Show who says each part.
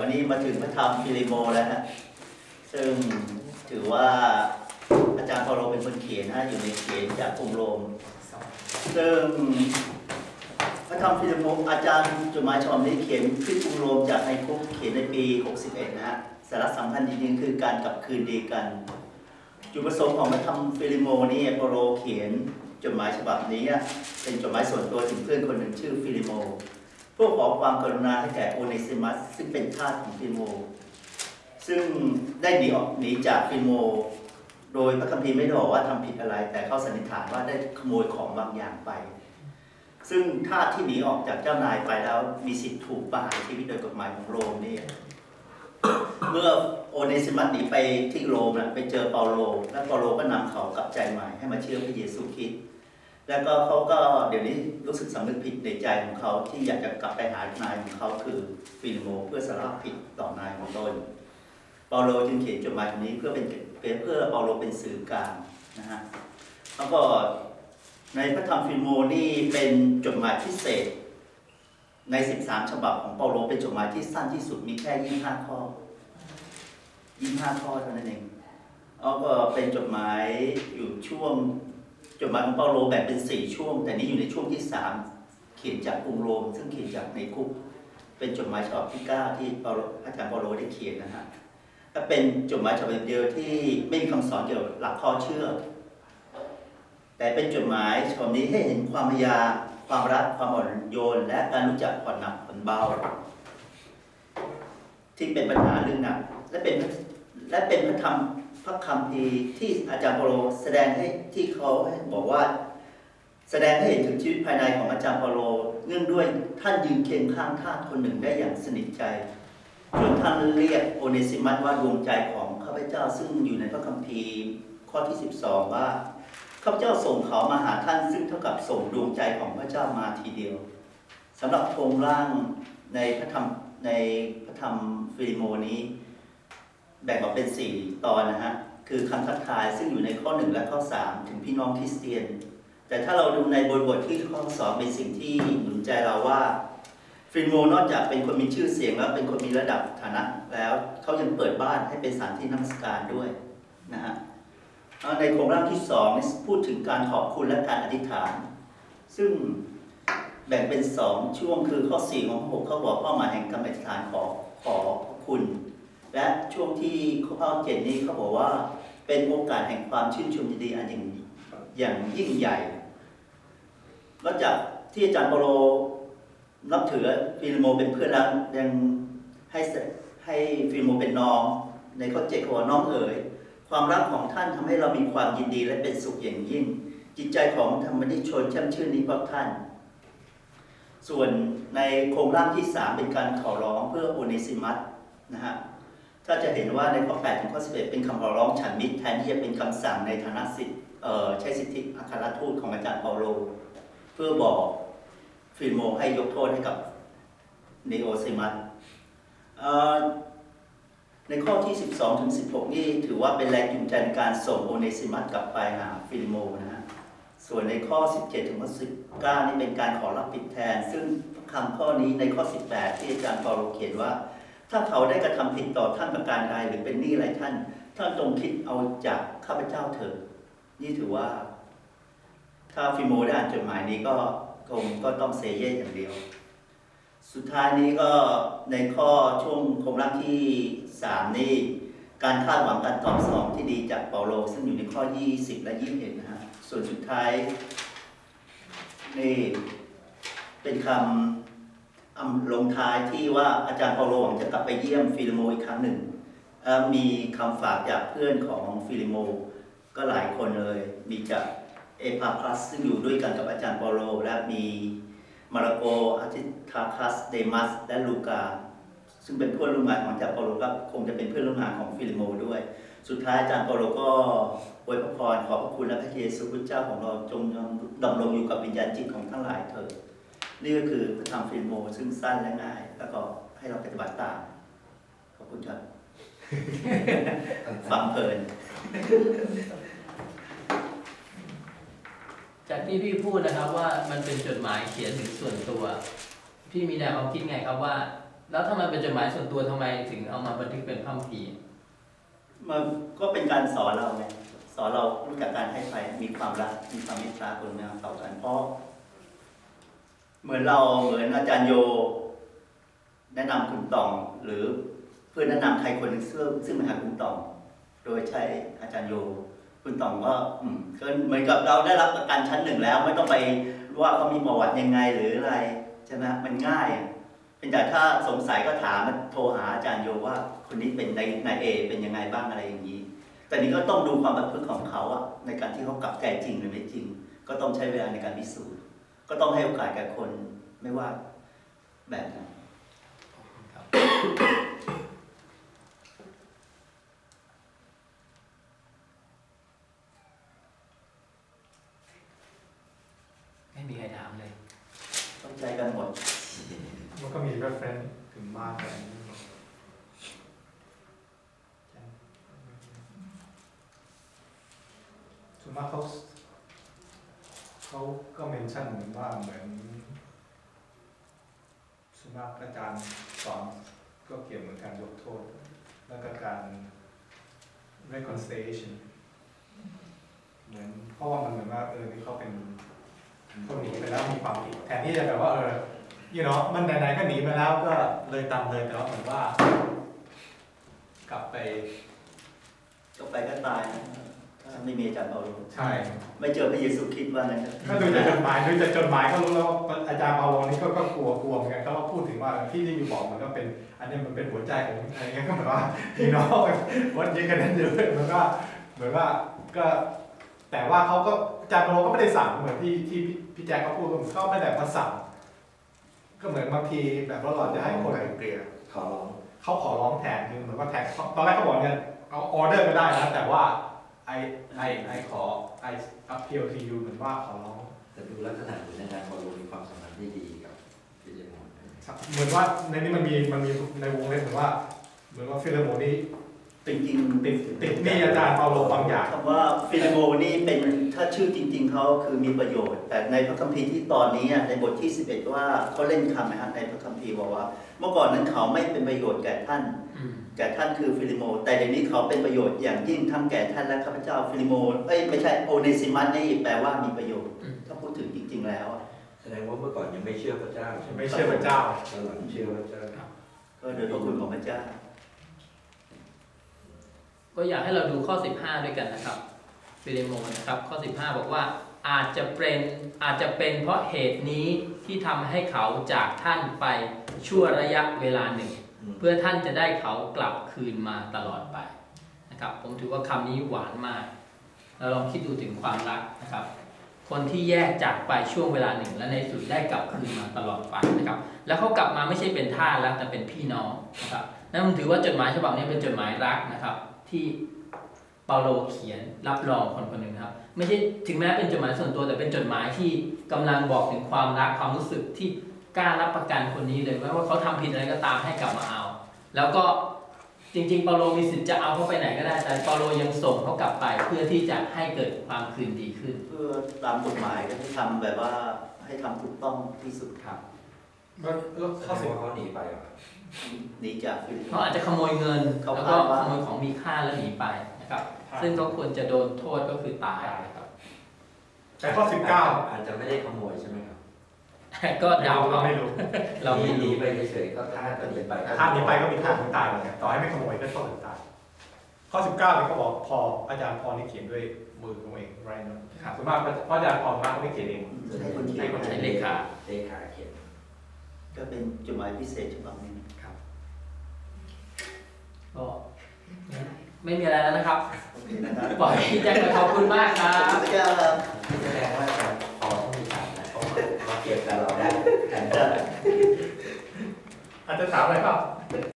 Speaker 1: วันนี้มาถึงพระธรรมฟิลิโมแล้วฮะซึ่งถือว่าอาจารย์เปาโลเป็นคนเขียนนะอยู่ในเขียนจากกรุงโรมซึ่งพระธรรมฟิลิโมอาจารย์จดหมายฉบับนี้เขียนขึ้นกรุงโรมจากในคุกเขียนในปี 61 นะฮะสาระสำคัญจริงๆคือการกลับคืนดีกัน จุดประสงค์ของพระธรรมฟิลิโมนี่เปาโลเขียนจดหมายฉบับนี้เป็นจดหมายส่วนตัวถึงเพื่อนคนหนึ่งชื่อฟิลิโม เพื่อขอความกรุณาให้แก่โอเนซิมัสซึ่งเป็นทาสของฟิโม ซึ่งได้หนีออกหนีจากฟิโม โดยพระคัมภีร์ไม่ได้บอกว่าทำผิดอะไร แต่เขาสันนิษฐานว่าได้ขโมยของบางอย่างไป ซึ่งทาสที่หนีออกจากเจ้านายไปแล้วมีสิทธิ์ถูกประหารชีวิตโดยกฎหมายของโรมนี่เมื่อโอเนซิมัสหนีไปที่โรมนะไปเจอเปาโล และเปาโลก็นำเขากลับใจใหม่ให้มาเชื่อพระเยซูคริสต์ แล้วก็เขาก็เดี๋ยวนี้รู้สึกสำนึกผิดในใจของเขาที่อยากจะกลับไปหานายของเขาคือฟิลิโมเพื่อสารภาพผิดต่อนายของตนเปาโลจึงเขียนจดหมายนี้เพื่อเป็นเพื่อเปาโลเป็นสื่อกลางนะฮะแล้วก็ในพระธรรมฟิลิโมนี่เป็นจดหมายพิเศษ ใน 13 ฉบับของเปาโลเป็นจดหมายที่สั้นที่สุดมีแค่25ข้อ25ข้อเท่านั้นเองแล้วก็เป็นจดหมายอยู่ช่วง จดหมายของเปาโลแบ่งเป็นสี่ช่วง แต่นี้อยู่ในช่วงที่สามเขียนจากกรุงโรม ซึ่งเขียนจากในคุก เป็นจดหมายฉบับที่เก้าที่อาจารย์เปาโลได้เขียนนะฮะและเป็นจดหมายฉบับเดียวที่ไม่มีคำสอนเกี่ยวกับหลักข้อเชื่อ แต่เป็นจดหมายฉบับนี้ให้เห็นความพยายามความรักความอ่อนโยน และการรู้จักผ่อนหนักผ่อนเบา ที่เป็นปัญหาเรื่องหนักและเป็นและเป็นพระธรรม พระคำพีที่อาจารย์เปโลแสดงให้ที่เขาบอกว่า แสดงให้เห็นถึงชีวิตภายในของอาจารย์เปโลเนื่องด้วยท่านยืนเคียงข้างท่าสคนหนึ่งได้อย่างสนิทใจจนท่านเรียกโอเนซิมัสว่าดวงใจของข้าพเจ้าซึ่งอยู่ในพระคัมภีร์ข้อที่ 12 ว่าข้าพเจ้าส่งเขามาหาท่านซึ่งเท่ากับส่งดวงใจของพระเจ้ามาทีเดียวสำหรับโครงร่างในพระธรรมในพระธรรมฟิลิโมนี้ แบ่งออกเป็น 4 ตอนนะฮะ คือคำทักทายซึ่งอยู่ในข้อ 1 และข้อ 3 ถึงพี่น้องคริสเตียน แต่ถ้าเราดูในบทบทที่ข้อ2เป็นสิ่งที่หนุนใจเราว่าฟิลโมนอกจากเป็นคนมีชื่อเสียงแล้วเป็นคนมีระดับฐานะแล้วเขายังเปิดบ้านให้เป็นสถานที่นมัสการด้วยนะฮะในโครงร่างที่2นี่พูดถึงการขอบคุณและการอธิษฐาน ซึ่งแบ่งเป็น2ช่วงคือข้อ4ของข้อ6เขาบอกเป้าหมายแห่งการอธิษฐานขอขอคุณ และช่วงที่ข้อเจ็ดนี้เขาบอกว่าเป็นโอกาสแห่งความชื่นชมยินดีอันอย่างอย่างยิ่งใหญ่นอกจากที่อาจารย์เปโลนับถือฟิลโมเป็นเพื่อนแล้วยังให้ให้ฟิลโมเป็นน้อง ในข้อเจ็ดเขาบอกน้องเอ๋ยความรักของท่านทำให้เรามีความยินดีและเป็นสุขอย่างยิ่ง จิตใจของธรรมนิชนแช่มชื่นนี้เพราะท่าน ส่วนในโครงร่างที่สามเป็นการขอร้องเพื่อโอเนซิมัสนะฮะ ถ้าจะเห็นว่าในข้อ 8 ถึงข้อ 11 เป็นคำขอร้องฉันมิตรแทนที่จะเป็นคำสั่งในฐานะสิทธิ์ใช้สิทธิอัครทูตของอาจารย์เปาโล เพื่อบอกฟิลโมให้ยกโทษให้กับเนโอซิมัสในข้อที่ 12 ถึง 16 นี่ถือว่าเป็นแรงจูงใจในการส่งโอเนซิมัสกลับไปหาฟิลโมนะฮะส่วนในข้อ 17 ถึงข้อ19 นี่เป็นการขอรับผิดแทน ซึ่งคำข้อนี้ในข้อ 18 ที่อาจารย์เปาโลเขียนว่า ถ้าเขาได้กระทำผิดต่อท่านประการใดหรือเป็นหนี้อะไรท่าน ท่านจงคิดเอาจากข้าพเจ้าเถิดนี่ถือว่า ถ้าฟิโมได้อ่านจดหมายนี้ก็คงก็ต้องเซเย่อย่างเดียว สุดท้ายนี้ก็ในข้อช่วงโครงร่างที่สามนี่การคาดหวังการตอบสนองที่ดีจากเปาโล ซึ่งอยู่ในข้อ 20 และ 21 นะฮะ ส่วนสุดท้ายนี่เป็นคำ อำลงท้ายที่ว่าอาจารย์เปาโลหวังจะกลับไปเยี่ยมฟิลิโมอีกครั้งหนึ่ง มีคำฝากจากเพื่อนของฟิลิโม ก็หลายคนเลย มีจากเอพาพลัสซึ่งอยู่ด้วยกันกับอาจารย์เปาโล และมีมาระโกอาทิทาคัสเดมัส และลูกา ซึ่งเป็นเพื่อนร่วมงานของอาจารย์เปาโลก็คงจะเป็นเพื่อนร่วมงานของฟิลิโมด้วย สุดท้ายอาจารย์เปาโลก็อวยพรขอบพระคุณและพระเยซูคริสต์เจ้าของเราจงดำรงอยู่กับวิญญาณจิตของทั้งหลายเถิด นี่ก็คือพระธรรมฟิลโมซึ่งสั้นและง่าย แล้วก็ให้เราปฏิบัติตาม ขอบคุณครับฟังเพลิน
Speaker 2: จากที่พี่พูดนะครับว่ามันเป็นจดหมายเขียนถึงส่วนตัว พี่มีแนวความคิดไงครับว่า แล้วถ้ามันเป็นจดหมายส่วนตัวทำไมถึงเอามาบันทึกเป็นพระคัมภีร์
Speaker 1: มันก็เป็นการสอนเราไงสอนเรารู้จักการให้ใครมีความรักมีความเมตตากรุณาต่อกันเพราะ เหมือนเราเหมือนอาจารย์โย แนะนำคุณตอง หรือเพื่อนแนะนำใครคนหนึ่งซึ่งซึ่งมาหาคุณตอง โดยใช้อาจารย์โย คุณตองก็อืมก็เหมือนกับเราได้รับประกันชั้นหนึ่งแล้ว ไม่ต้องไปว่าเขามีประวัติยังไงหรืออะไรใช่ไหมมันง่ายเป็นแต่ถ้าสงสัยก็ถามโทรหาอาจารย์โยว่า คนนี้เป็นในนายเอเป็นยังไงบ้างอะไรอย่างนี้แต่นี้ก็ต้องดูความประพฤติของเขาอะในการที่เขากลับใจจริงหรือไม่จริง ก็ต้องใช้เวลาในการพิสูจน์ ก็ต้องให้โอกาสแก่คนไม่ว่าแบบไหน
Speaker 2: ครับไม่มีใครถามเลย
Speaker 1: ต้องใจกันหมด
Speaker 3: มันก็มี reference ถึงมากแบบนี้ส่วนมากเขา เขาก็เมนชั่นเหมือนว่าเหมือนส่วนมากอาจารย์สอนก็เกี่ยวเหมือนการยกโทษ แล้วก็การ reconciliation เหมือนเพราะว่ามันเหมือนว่าเออนี่เขาเป็นเขาหนีไปแล้วมีความผิดแทนที่จะแบบว่าเออ you know มันไหนๆก็หนีมาแล้วก็เลยตามเลยแต่ว่าเหมือนว่า กลับไป
Speaker 1: ก็ไปก็ตายนะ ถ้าไม่มีอาจารย์เปาโล
Speaker 3: ใช่
Speaker 1: ไม่เจอพระเยซูคริสต์ว่างั้นเถอะ
Speaker 3: ก็ดูจากจดหมายดูจากจดหมายก็รู้แล้วว่าอาจารย์เปาโลนี่ก็ก็กลัวกลัวเหมือนกันก็พูดถึงว่าที่ที่อยู่บอกมันก็เป็น อันนี้มันเป็นหัวใจของอะไรเงี้ยก็เหมือนว่าพี่น้องวัดยิงกันนั่นเยอะมันก็เหมือนว่าก็แต่ว่าเขาก็อาจารย์เปาโลก็ไม่ได้สั่งเหมือนที่ที่พี่พี่แจ็คเขาพูดก็เหมือนเขาไม่ได้มาสั่งก็เหมือนบางทีแบบว่าเราจะให้คน
Speaker 4: เกลี่ยขอร้อง
Speaker 3: เขาขอร้องแทนคือเหมือนว่าแทนตอนแรกเขาบอกเนี่ยเอาออเดอร์ก็ได้นะแต่ว่า ไอไอไอขอไอ appeal to you เหมือนว่าขอร้อง
Speaker 4: แต่ดูลักษณะเหมือนอาจารย์พอลมีความสัมพันธ์ที่ดีกับฟิลิปโมน
Speaker 3: เหมือนว่าในนี้มันมีมันมีในวงเล็บเหมือนว่า เหมือนว่าฟิลโมนี่
Speaker 1: จริงๆ
Speaker 3: ติดติดหนี่อาจารย์เปาโลบางอย่าง
Speaker 1: คำว่าฟิลิโมนี่เป็นถ้าชื่อจริง ๆเขาคือมีประโยชน์ แต่ในพระคัมภีร์ที่ตอนนี้อะในบทที่ 11 ว่าเขาเล่นคำนะฮะในพระคัมภีร์บอกว่า เมื่อก่อนนั้นเขาไม่เป็นประโยชน์แก่ท่าน
Speaker 2: อืม
Speaker 1: แก่ท่านคือฟิลิโม แต่เดี๋ยวนี้เขาเป็นประโยชน์อย่างยิ่งทั้งแก่ท่านและข้าพเจ้าฟิลิโมเอ้ยไม่ใช่โอเนซิมัสนี่แปลว่ามีประโยชน์
Speaker 2: อืม
Speaker 1: ถ้าพูดถึงจริง ๆ แล้วอะ
Speaker 4: แสดงว่าเมื่อก่อนยังไม่เชื่อพระเจ้าใช่ไหม
Speaker 3: ไม่เชื่อพระเจ้า
Speaker 4: ตอนหลังเชื่อพระเจ้า
Speaker 1: ก็โดยพระคุณของพระเจ้า
Speaker 2: ก็อยากให้เราดูข้อ 15 ด้วยกันนะครับฟิเลโมนนะครับข้อ 15 บอกว่าอาจจะเป็นอาจจะเป็นเพราะเหตุนี้ที่ทำให้เขาจากท่านไปชั่วระยะเวลาหนึ่ง เพื่อท่านจะได้เขากลับคืนมาตลอดไปนะครับผมถือว่าคำนี้หวานมากเราลองคิดดูถึงความรักนะครับ คนที่แยกจากไปช่วงเวลาหนึ่ง และในสุดได้กลับคืนมาตลอดไปนะครับ แล้วเขากลับมาไม่ใช่เป็นทาสแล้วแต่เป็นพี่น้องนะครับนั่นผมถือว่าจดหมายฉบับนี้เป็นจดหมายรักนะครับ ที่เปาโลเขียนรับรองคนคนหนึ่งครับ ไม่ใช่ถึงแม้เป็นจดหมายส่วนตัวแต่เป็นจดหมายที่กำลังบอกถึงความรักความรู้สึกที่กล้ารับประกันคนนี้เลยว่าเขาทำผิดอะไรก็ตามให้กลับมาเอา แล้วก็จริงๆเปาโลมีสิทธิ์จะเอาเขาไปไหนก็ได้ แต่เปาโลยังส่งเขากลับไปเพื่อที่จะให้เกิดความคืนดีขึ้น
Speaker 1: เพื่อตามกฎหมายก็ให้ทำแบบว่าให้ทำถูกต้องที่สุด
Speaker 2: ครับ
Speaker 3: แล้วแล้ว
Speaker 4: แส
Speaker 3: ข้อ
Speaker 4: ด
Speaker 3: สิ
Speaker 4: ง
Speaker 3: บ
Speaker 4: ว่เขาหนีไปเหรอ
Speaker 1: หนีจากฟิลิป
Speaker 2: เขาอาจจะขโมยเงิน
Speaker 1: เขา
Speaker 2: แล้วก็
Speaker 1: คาดว่า
Speaker 2: ขโมยของมีค่าแล้วหนีไปนะครับ ซึ่งเขาควรจะโดนโทษก็คือตายนะครับ
Speaker 3: แต่ข้อสิบเก้า
Speaker 4: อาจจะไม่ได้ขโมยใช่ไหมครับ
Speaker 2: ก็เดา
Speaker 3: เรา
Speaker 2: เอา
Speaker 3: ไม่รู้
Speaker 2: เราไม่
Speaker 4: หนี
Speaker 2: รู้
Speaker 4: ไปเฉยๆก็ท่าก็หนีไป
Speaker 3: ถ้าหนี้ไปก็มีทางถึงตายเหมือนกันต่อให้ไม่ขโมยก็ต้องถึงตายข้อสิบเก้าเนี่ยเขาบอกพออาจารย์พอนี่เขียนด้วยมือของตัวเองไรเนาะ
Speaker 2: ครับ
Speaker 3: ส่วนมากเพราะอาจารย์พอมากเขาไม่เขียนเอง
Speaker 1: ให้คนเขีย
Speaker 3: ให้
Speaker 1: น
Speaker 3: คน
Speaker 2: ใช้เลขา
Speaker 4: เลขาเขียน
Speaker 1: ก็เป็นจดหมายพิเศษฉบับหนึง
Speaker 2: ก็ไม่มีอะไรแล้วนะครับ
Speaker 1: โอเคนะครับ
Speaker 2: ปล่อยพี่แจ็คไปขอบคุณมากครับ
Speaker 1: พระเจ้าครับ
Speaker 4: แสดงว่าอาจารย์พอต้องมีฐานนะเพราะว่ามาเก็บกับเราได้แทน
Speaker 3: อาจจะถามอะไรเปล่า